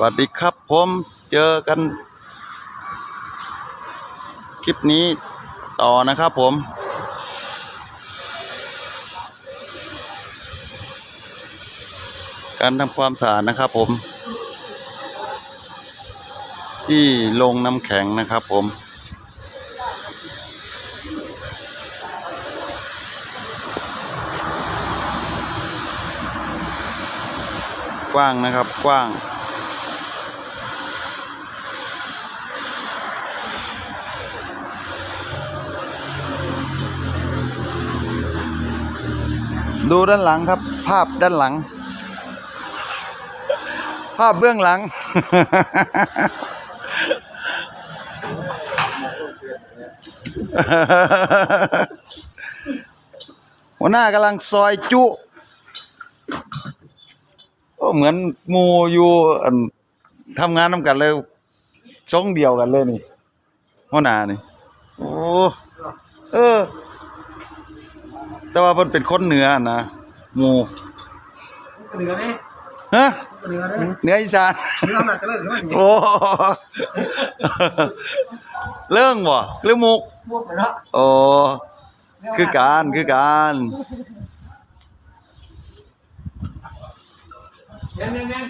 วัสดีครับผมเจอกัน คลิปนี้ต่อนะครับผม การทำความสะอาดนะครับผม ที่ลงน้ำแข็งนะครับผมกว้างนะครับกว้าง ดูด้านหลังครับ ภาพด้านหลัง ภาพเบื้องหลัง หัวหน้ากำลังซอยจุโอ้เหมือนหมูอยู่ทำงานน้ำกันเลยทรงเดียวกันเลยนี่หัวหน้านี่ โอ้ แต่ว่าเพิ่นเป็นคนเหนือนะหมูเหนือนี่ฮะเหนือนี่เหนืออีสานเหนือหนักกันเลยหรือว่าอย่างงี้โอ้เรื่องบ่หรือมุกพวกไปเนาะโอ้คือการคือการเน้นเน้นเน้น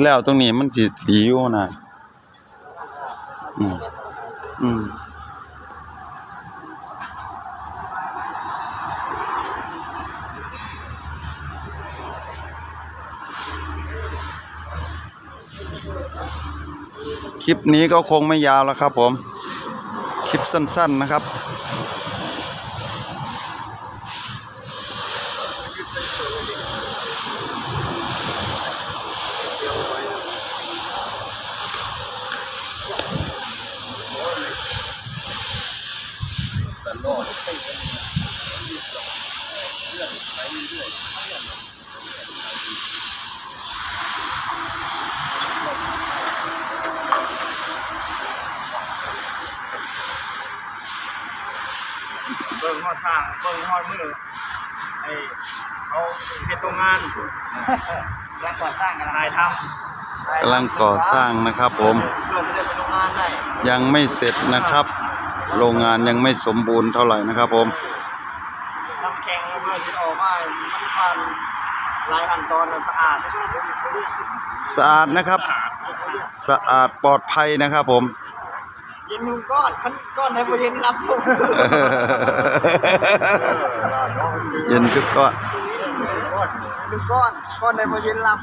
แล้วตรงนี้มันสิดีอยู่นะอืมอืมคลิปนี้ก็คงไม่ยาวแล้วครับผม คลิปสั้น ๆนะครับ เบิ่งหอดช่างเบิ่งหอดมือไอ้เขาเฮ็ดโรงงานแล้วก่อสร้างกันถ่ายทำกำลังก่อสร้างนะครับผมเพื่อมันจะเป็นโรงงานได้ยังไม่เสร็จนะครับ โรงงานยังไม่สมบูรณ์เท่าไหร่นะครับผมน้ำแข็งเพื่อที่ออกมามันผ่านหลายขั้นตอนสะอาด สะอาดนะครับ สะอาดปลอดภัยนะครับผม เย็นนุ่มก้อนพันก้อนในประเด็นรับชมเย็นทุกก้อนนุ่มก้อนก้อนในประเด็นรับ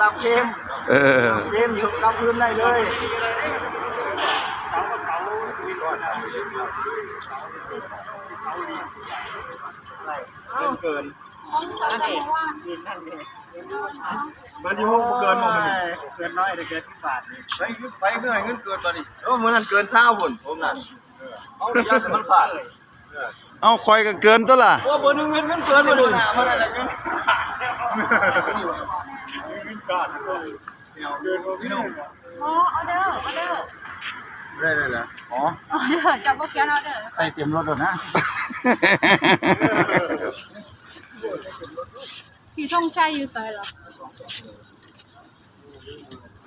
รับเค็มเออเค็มอยู่กับพื้นได้เลยเกินนั่นเองนั่น เองเบอร์สิบหกบ่เกินบ่มันเกินน้อยแต่เกินที่บาทนี่ไปไปเมื่อไหร่เงินเกินตอนนี้โอ้มื้อนั้นเกินเช้าพุ่นผมน่ะเอาระยะแต่มันผ่านเอาคอยก็เกินตัวล่ะโอ้เบอร์หนึงเงินเงินเกินบ่ดูน่ะมันอะไรเงินเงินก่อนเกินบ่พี่น้องอ๋อออเดอร์ออเดอร์ได้ได้แล้วอ๋อออเดอร์จับโปรแกรมออเดอร์ใส่เตรียมรถแล้วนะ พี่ ช่องชายอยู่ไสเหรอ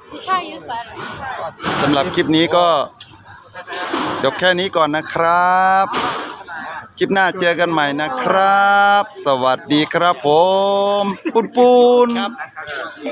พี่ชัยอยู่ไสเหรอสำหรับคลิปนี้ก็จบแค่นี้ก่อนนะครับ คลิปหน้าเจอกันใหม่นะครับ สวัสดีครับผม ปุนปุน